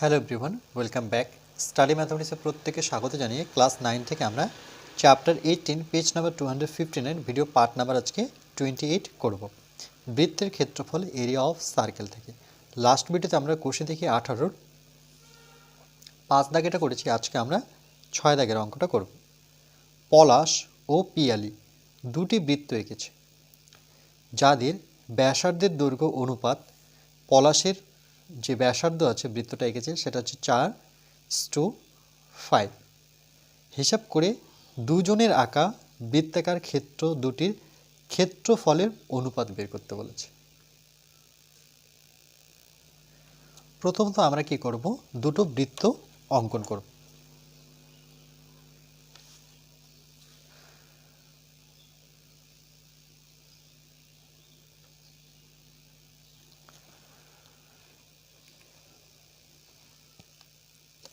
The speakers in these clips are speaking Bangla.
Hello everyone welcome back study ম্যাথমেটিক্সে প্রত্যেকে স্বাগত জানিয়ে ক্লাস নাইন থেকে আমরা chapter eighteen page number two hundred ফিফটিনের video part number আজকে টোয়েন্টি এইট করব। বৃত্তের ক্ষেত্রফল এরিয়া অফ সার্কেল থেকে। লাস্ট ভিডিওতে আমরা কষে দেখি আঠারোর। পাঁচ দাগেটা করেছি, আজকে আমরা ছয় দাগের অঙ্কটা করব। পলাশ ও পিয়ালি দুটি বৃত্ত এঁকেছে। যাদের ব্যাসার্ধের দৈর্ঘ্য অনুপাত পলাশের যে ব্যাসার্ধ আছে বৃত্তটা এঁকেছে, সেটা হচ্ছে চার টু ফাইভ। হিসাব করে দুজনের আঁকা বৃত্তাকার ক্ষেত্র দুটির ক্ষেত্রফলের অনুপাত বের করতে বলেছে। প্রথমত আমরা কি করব? দুটো বৃত্ত অঙ্কন করব।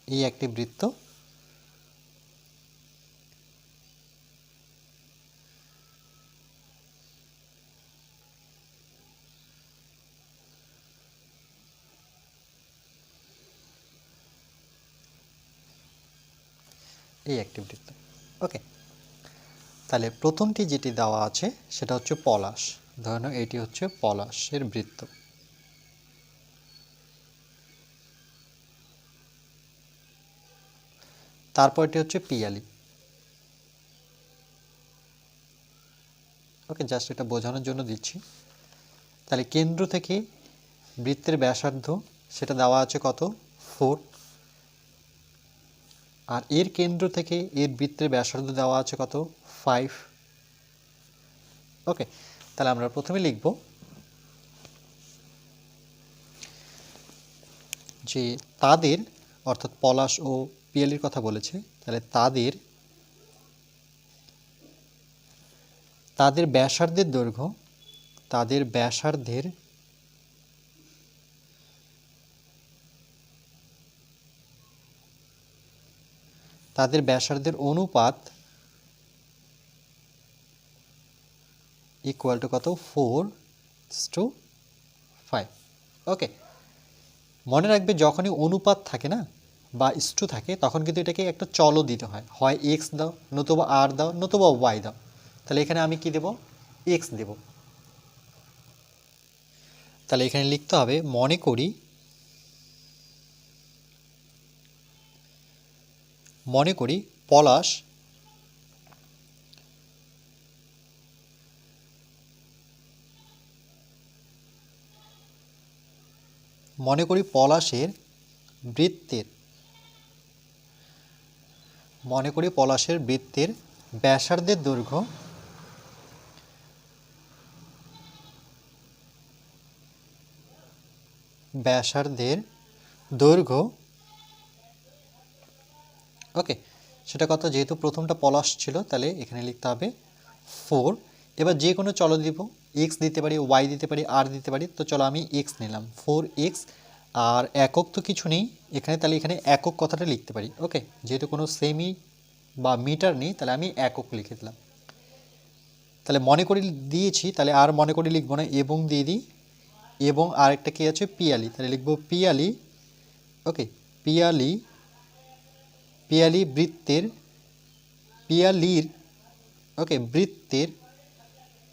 এই একটি বৃত্ত। এই একটি বৃত্ত। ওকে। তাহলে প্রথমটি যেটি দেওয়া আছে সেটা হচ্ছে পলাশ। ধরে নাও এটি হচ্ছে পলাশের বৃত্ত। তারপরটি হচ্ছে পিয়ালি ওকে, জাস্ট এটা বোঝানোর জন্য দিচ্ছি। তাহলে কেন্দ্র থেকে বৃত্তের ব্যাসার্ধ, সেটা দেওয়া আছে কত? ফোর। আর এর কেন্দ্র থেকে এর বৃত্তের ব্যাসার্ধ দেওয়া আছে কত? ফাইভ। ওকে, তাহলে আমরা প্রথমে লিখব যে তাদের, অর্থাৎ পলাশ ও পিএলির কথা বলেছে, তাহলে তাদের তাদের ব্যাসার্ধের দৈর্ঘ্য, তাদের ব্যাসার্ধের তাদের ব্যাসার্ধের অনুপাত ইকুয়াল টু কত? ফোর টু ফাইভ ওকে মনে রাখবে যখনই অনুপাত থাকে না বা ইস্টু থাকে, তখন কিন্তু এটাকে একটা চলও দিতে হয়। হয় এক্স দাও, নতুবা আর দাও, নতুবা ওয়াই দাও। তাহলে এখানে আমি কি দেব? এক্স দেব। তাহলে এখানে লিখতে হবে, মনে করি মনে করি পলাশ মনে করি পলাশের বৃত্তের মনে করি পলাশের বৃত্তের ব্যাসার্ধের দৈর্ঘ্য। ব্যাসার্ধের দৈর্ঘ্য। ওকে, সেটা কথা যেহেতু প্রথমটা পলাশ ছিল, তাহলে এখানে লিখতে হবে ফোর। এবার যে কোনো চলো দিব, এক্স দিতে পারি, ওয়াই দিতে পারি, আর দিতে পারি, তো চলো আমি এক্স নিলাম। ফোর এক্স আর একক তো কিছু নেই। এখানে তাহলে এখানে একক কথাটা লিখতে পারি। ওকে যেহেতু কোনো সেমি বা মিটার নেই, তাহলে আমি একক লিখে দিলাম। তাহলে মনে করি দিয়েছি, তাহলে আর মনে করি লিখব না। এবং দিয়ে দিই। এবং আরেকটা কি আছে? পিয়ালি। তাহলে লিখব পিয়ালি। ওকে পিয়ালি পিয়ালি বৃত্তের, পিয়ালির ওকে বৃত্তের,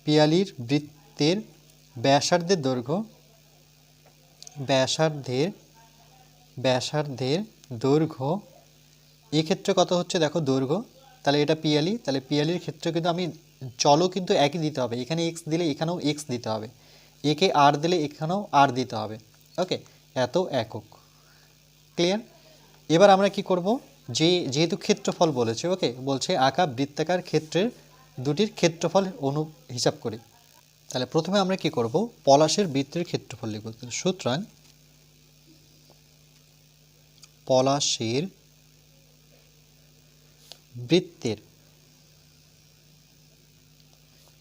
পিয়ালির বৃত্তের ব্যাসার্ধের দৈর্ঘ্য ব্যাসার্ধের ব্যাসার্ধের দৈর্ঘ্য এক্ষেত্রে কত হচ্ছে দেখো দৈর্ঘ্য? তাহলে এটা পিয়ালি, তাহলে পিয়ালির ক্ষেত্রে কিন্তু আমি চলও কিন্তু একই দিতে হবে। এখানে এক্স দিলে এখানেও এক্স দিতে হবে। একে আর দিলে এখানেও আর দিতে হবে। ওকে এত একক। ক্লিয়ার এবার আমরা কি করব? যে, যেহেতু ক্ষেত্রফল বলেছে ওকে বলছে আঁকা বৃত্তাকার ক্ষেত্রের দুটির ক্ষেত্রফল অনু হিসাব করি। তাহলে প্রথমে আমরা কি করব? পলাশের বৃত্তের ক্ষেত্রফল লিখব। সুতরাং পলাশের বৃত্তের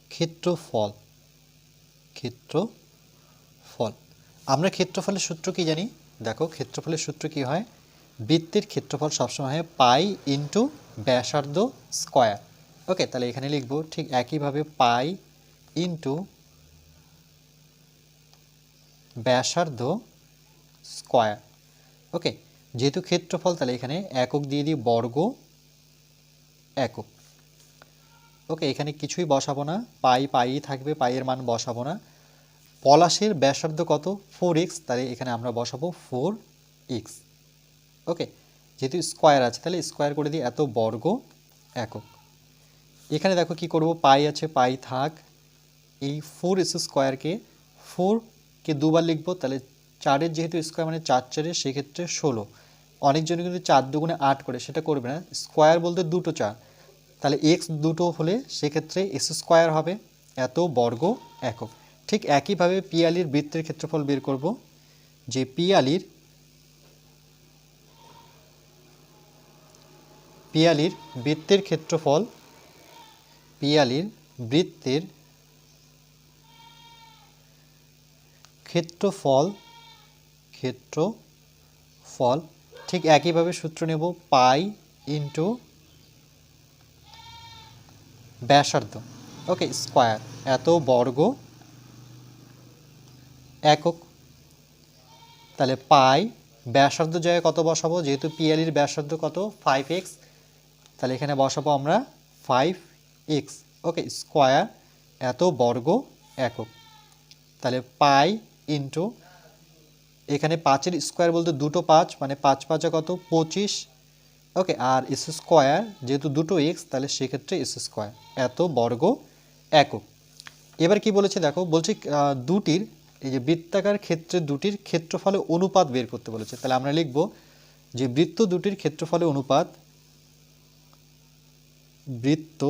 ক্ষেত্রফল ক্ষেত্রফল। আমরা ক্ষেত্রফলের সূত্র কি জানি? দেখো, ক্ষেত্রফলের সূত্র কি হয়? বৃত্তের ক্ষেত্রফল সবসময় হয় পাই ইন্টু ব্যাসার্ধ স্কয়ার। ওকে, তাহলে এখানে লিখব ঠিক একইভাবে পাই ইন্টু ব্যাসার্ধ স্কয়ার। ওকে, যেহেতু ক্ষেত্রফল তাহলে এখানে একক দিয়ে দিই বর্গ একক। ওকে, এখানে কিছুই বসাবো না, পাই পাই থাকবে, পাইয়ের মান বসাবো না। পলাশের ব্যাসার্ধ কত? ফোর এক্স তাহলে এখানে আমরা বসাবো ফোর এক্স ওকে, যেহেতু স্কোয়ার আছে, তাহলে স্কোয়ার করে দিই এত বর্গ একক। এখানে দেখো কি করব? পাই আছে, পাই থাক। এই ফোর এস স্কোয়ারকে ফোরকে দুবার লিখব, তাহলে চারের যেহেতু স্কোয়ার মানে চার চারের সেক্ষেত্রে ষোলো। অনেকজনে কিন্তু চার দুগুণে আট করে, সেটা করবে না। স্কোয়ার বলতে দুটো চার। তাহলে এক্স দুটো হলে সেক্ষেত্রে এস স্কোয়ার হবে, এত বর্গ একক। ঠিক একইভাবে পিয়ালির বৃত্তের ক্ষেত্রফল বের করব, যে পিয়ালির পিয়ালির বৃত্তের ক্ষেত্রফল, পিয়ালির বৃত্তের ক্ষেত্রফল ক্ষেত্রফল, ঠিক একইভাবে সূত্র নেব পাই ইন্টু ব্যাসার্ধ ওকে স্কোয়ার এত বর্গ একক, তাহলে পাই ব্যাসার্ধ জায়গায় কত বসাবো? যেহেতু পিএলির ব্যাসার্ধ কত? ফাইভ এক্স তাহলে এখানে বসাবো আমরা ফাইভ এক্স ওকে স্কোয়ার এত বর্গ একক, তাহলে পাই ইন্টু এখানে পাঁচের স্কোয়ার বলতে দুটো পাঁচ মানে পাঁচ পাঁচে কত? পঁচিশ। ওকে আর এস স্কোয়ার যেহেতু দুটো এক্স তাহলে সেক্ষেত্রে এস স্কোয়ার এত বর্গ একক। এবার কি বলেছে দেখো? বলছে দুটির, এই যে বৃত্তাকার ক্ষেত্রে দুটির ক্ষেত্রফলে অনুপাত বের করতে বলেছে। তাহলে আমরা লিখব যে বৃত্ত দুটির ক্ষেত্রফলে অনুপাত বৃত্ত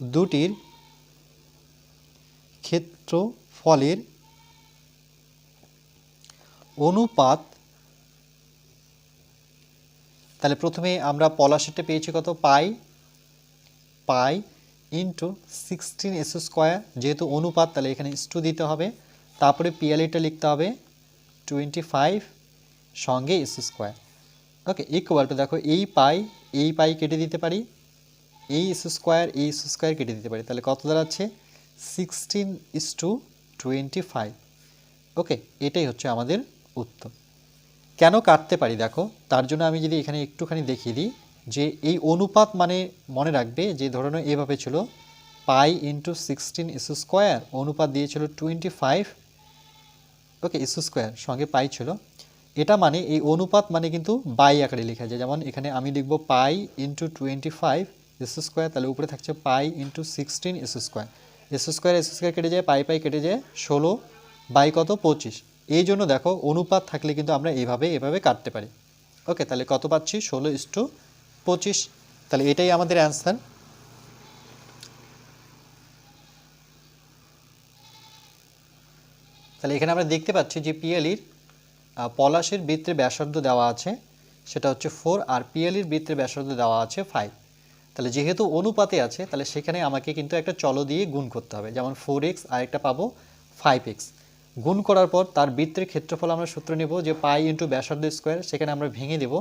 দুটির ক্ষেত্রফলের অনুপাত, তাহলে প্রথমে আমরা পলাশেরটা পেয়েছি কত? Pi pi into sixteen S square যেহেতু অনুপাত, তাহলে এখানে টু দিতে হবে। তারপরে পিএলইটা লিখতে হবে টোয়েন্টি ফাইভ সঙ্গে S square okay equal to দেখো, এই পাই এই পাই কেটে দিতে পারি। এই এস স্কোয়ার এই এস স্কোয়ার কেটে দিতে পারি। তাহলে কত দাঁড়াচ্ছে? Sixteen is to twenty five okay এটাই হচ্ছে আমাদের উত্তর। কেন কাটতে পারি? দেখো, তার জন্য আমি যদি এখানে একটুখানি দেখিয়ে দিই, যে এই অনুপাত মানে মনে রাখবে যে ধরনের এভাবে ছিল pi into sixteen S square অনুপাত দিয়েছিল twenty five okay S square সঙ্গে পাই ছিল। এটা মানে এই অনুপাত মানে কিন্তু বাই আকারে লেখা যায়। যেমন এখানে আমি লিখব pi into twenty five S square তাহলে উপরে থাকছে pi into sixteen S square S square S square কেটে যায়, পাই পাই কেটে যায়, ষোলো বাই কত? পঁচিশ। এই জন্য দেখো অনুপাত থাকলে কিন্তু আমরা এইভাবে এভাবে কাটতে পারি। ওকে, তাহলে কত পাচ্ছি? ষোলো ইস টু পঁচিশ। তাহলে এটাই আমাদের অ্যান্সার। তাহলে এখানে আমরা দেখতে পাচ্ছি যে পিএলির পলাশের বৃত্তের ব্যাসার্ধ দেওয়া আছে, সেটা হচ্ছে ফোর আর পিএলির বৃত্তের ব্যাসার্ধ দেওয়া আছে ফাইভ তাহলে যেহেতু অনুপাতে আছে, তাহলে সেখানে আমাকে কিন্তু একটা চলো দিয়ে গুণ করতে হবে। যেমন ফোর এক্স আর একটা পাবো ফাইভ এক্স গুণ করার পর তার বৃত্তের ক্ষেত্রফল আমরা সূত্র নেব যে পাই ইন্টু ব্যাসার্ধ স্কোয়ার সেখানে আমরা ভেঙে দেব।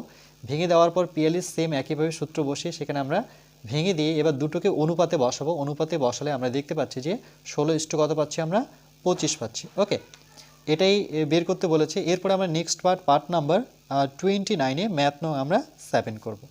ভেঙে দেওয়ার পর পিএলই সেম একইভাবে সূত্র বসিয়ে সেখানে আমরা ভেঙে দিয়ে এবার দুটোকে অনুপাতে বসাবো। অনুপাতে বসালে আমরা দেখতে পাচ্ছি যে ষোলো ইস্টু কত পাচ্ছি আমরা? পঁচিশ পাচ্ছি। ওকে এটাই বের করতে বলেছে। এরপরে আমরা next part part number twenty নাইনে ম্যাথ নো আমরা সেভেন করব।